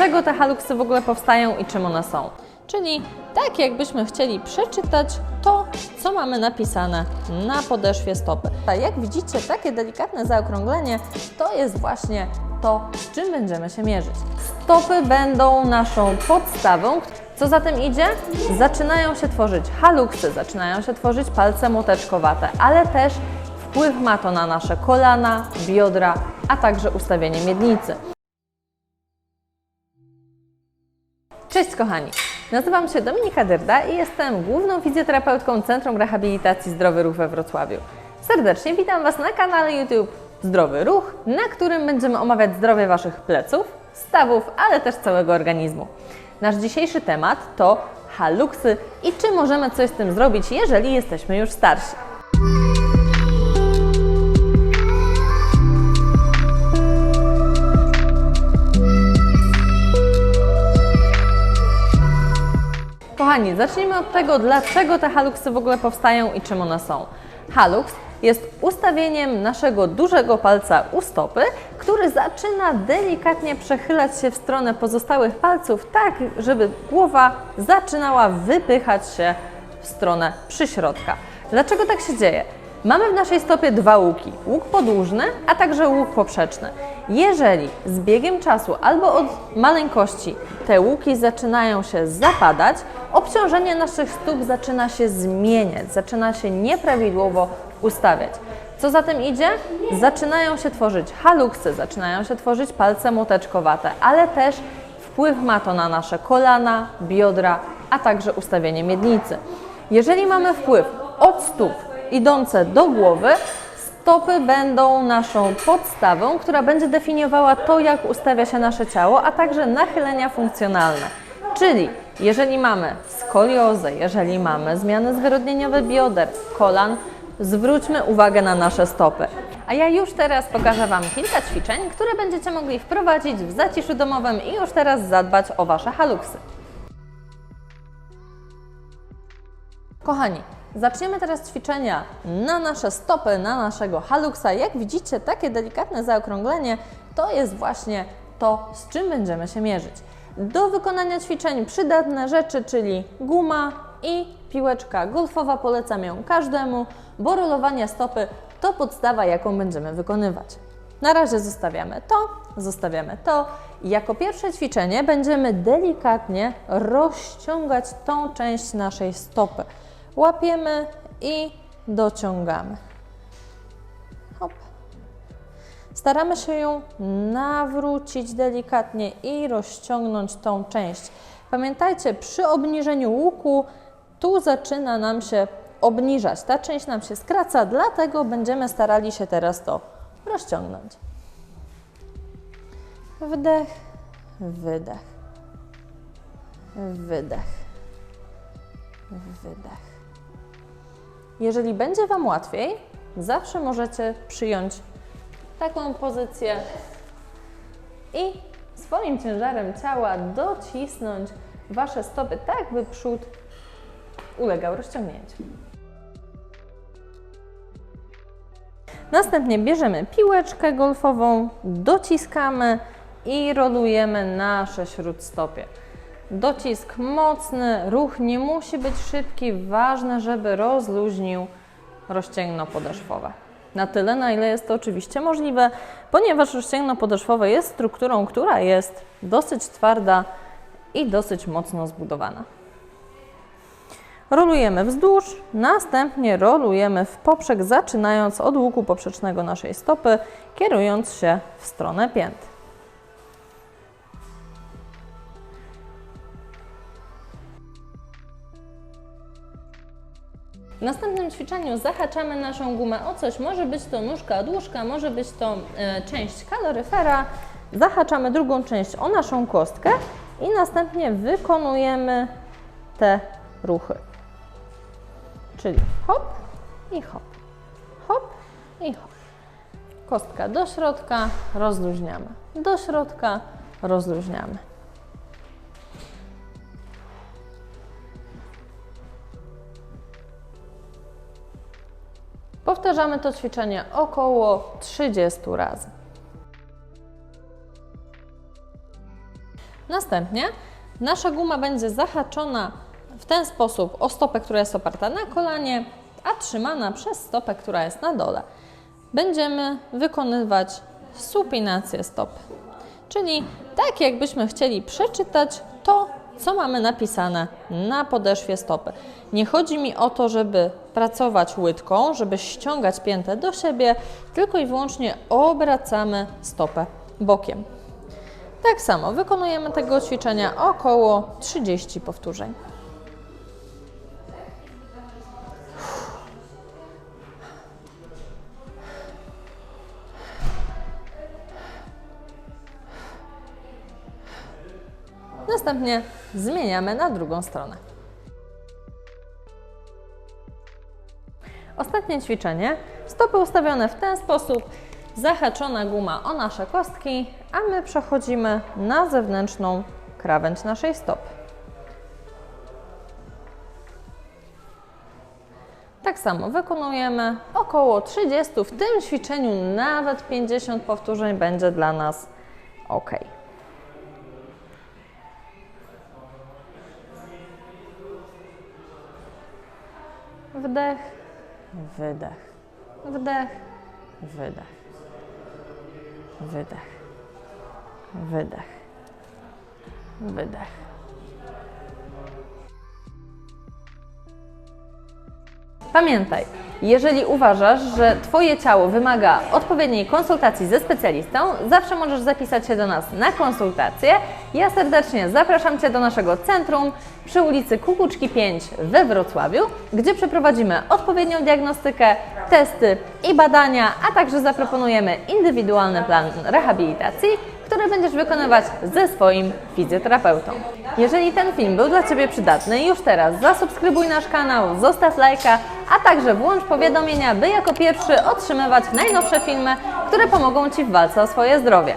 dlaczego te haluksy w ogóle powstają i czym one są. Czyli tak jakbyśmy chcieli przeczytać to, co mamy napisane na podeszwie stopy. A jak widzicie, takie delikatne zaokrąglenie to jest właśnie to, z czym będziemy się mierzyć. Stopy będą naszą podstawą. Co za tym idzie? Zaczynają się tworzyć haluksy, zaczynają się tworzyć palce młoteczkowate, ale też wpływ ma to na nasze kolana, biodra, a także ustawienie miednicy. Cześć kochani, nazywam się Dominika Dyrda i jestem główną fizjoterapeutką Centrum Rehabilitacji Zdrowy Ruch we Wrocławiu. Serdecznie witam Was na kanale YouTube Zdrowy Ruch, na którym będziemy omawiać zdrowie Waszych pleców, stawów, ale też całego organizmu. Nasz dzisiejszy temat to haluksy i czy możemy coś z tym zrobić, jeżeli jesteśmy już starsi. Kochani, zacznijmy od tego, dlaczego te haluksy w ogóle powstają i czym one są. Haluks jest ustawieniem naszego dużego palca u stopy, który zaczyna delikatnie przechylać się w stronę pozostałych palców, tak żeby głowa zaczynała wypychać się w stronę przyśrodka. Dlaczego tak się dzieje? Mamy w naszej stopie dwa łuki, łuk podłużny, a także łuk poprzeczny. Jeżeli z biegiem czasu albo od maleńkości te łuki zaczynają się zapadać, obciążenie naszych stóp zaczyna się zmieniać, zaczyna się nieprawidłowo ustawiać. Co za tym idzie? Zaczynają się tworzyć haluksy, zaczynają się tworzyć palce młoteczkowate, ale też wpływ ma to na nasze kolana, biodra, a także ustawienie miednicy. Jeżeli mamy wpływ od stóp idące do głowy, stopy będą naszą podstawą, która będzie definiowała to, jak ustawia się nasze ciało, a także nachylenia funkcjonalne. Czyli jeżeli mamy skoliozę, jeżeli mamy zmiany zwyrodnieniowe bioder, kolan, zwróćmy uwagę na nasze stopy. A ja już teraz pokażę Wam kilka ćwiczeń, które będziecie mogli wprowadzić w zaciszu domowym i już teraz zadbać o Wasze haluksy. Kochani, zaczniemy teraz ćwiczenia na nasze stopy, na naszego haluksa. Jak widzicie, takie delikatne zaokrąglenie to jest właśnie to, z czym będziemy się mierzyć. Do wykonania ćwiczeń przydatne rzeczy, czyli guma i piłeczka golfowa. Polecam ją każdemu, bo rolowanie stopy to podstawa, jaką będziemy wykonywać. Na razie zostawiamy to, zostawiamy to. Jako pierwsze ćwiczenie będziemy delikatnie rozciągać tą część naszej stopy. Łapiemy i dociągamy. Staramy się ją nawrócić delikatnie i rozciągnąć tą część. Pamiętajcie, przy obniżeniu łuku tu zaczyna nam się obniżać. Ta część nam się skraca, dlatego będziemy starali się teraz to rozciągnąć. Wdech, wydech, wydech, wydech. Jeżeli będzie Wam łatwiej, zawsze możecie przyjąć taką pozycję i swoim ciężarem ciała docisnąć Wasze stopy tak, by przód ulegał rozciągnięciu. Następnie bierzemy piłeczkę golfową, dociskamy i rolujemy nasze śródstopie. Docisk mocny, ruch nie musi być szybki, ważne, żeby rozluźnił rozcięgno podeszwowe. Na tyle, na ile jest to oczywiście możliwe, ponieważ rozcięgno podeszwowe jest strukturą, która jest dosyć twarda i dosyć mocno zbudowana. Rolujemy wzdłuż, następnie rolujemy w poprzek, zaczynając od łuku poprzecznego naszej stopy, kierując się w stronę pięt. W następnym ćwiczeniu zahaczamy naszą gumę o coś. Może być to nóżka od łóżka, może być to e, część kaloryfera. Zahaczamy drugą część o naszą kostkę i następnie wykonujemy te ruchy. Czyli hop i hop, hop i hop. Kostka do środka, rozluźniamy. Do środka, rozluźniamy. Powtarzamy to ćwiczenie około 30 razy. Następnie nasza guma będzie zahaczona w ten sposób o stopę, która jest oparta na kolanie, a trzymana przez stopę, która jest na dole. Będziemy wykonywać supinację stopy. Czyli tak jakbyśmy chcieli przeczytać to, co mamy napisane na podeszwie stopy. Nie chodzi mi o to, żeby pracować łydką, żeby ściągać piętę do siebie, tylko i wyłącznie obracamy stopę bokiem. Tak samo wykonujemy tego ćwiczenia około 30 powtórzeń. Następnie zmieniamy na drugą stronę. Ostatnie ćwiczenie. Stopy ustawione w ten sposób, zahaczona guma o nasze kostki, a my przechodzimy na zewnętrzną krawędź naszej stopy. Tak samo wykonujemy około 30. W tym ćwiczeniu nawet 50 powtórzeń będzie dla nas ok. Wdech, wydech, wdech, wydech, wydech, wydech, wydech. Pamiętaj, jeżeli uważasz, że Twoje ciało wymaga odpowiedniej konsultacji ze specjalistą, zawsze możesz zapisać się do nas na konsultację. Ja serdecznie zapraszam Cię do naszego centrum przy ulicy Kukuczki 5 we Wrocławiu, gdzie przeprowadzimy odpowiednią diagnostykę, testy i badania, a także zaproponujemy indywidualny plan rehabilitacji, który będziesz wykonywać ze swoim fizjoterapeutą. Jeżeli ten film był dla Ciebie przydatny, już teraz zasubskrybuj nasz kanał, zostaw lajka, a także włącz powiadomienia, by jako pierwszy otrzymywać najnowsze filmy, które pomogą Ci w walce o swoje zdrowie.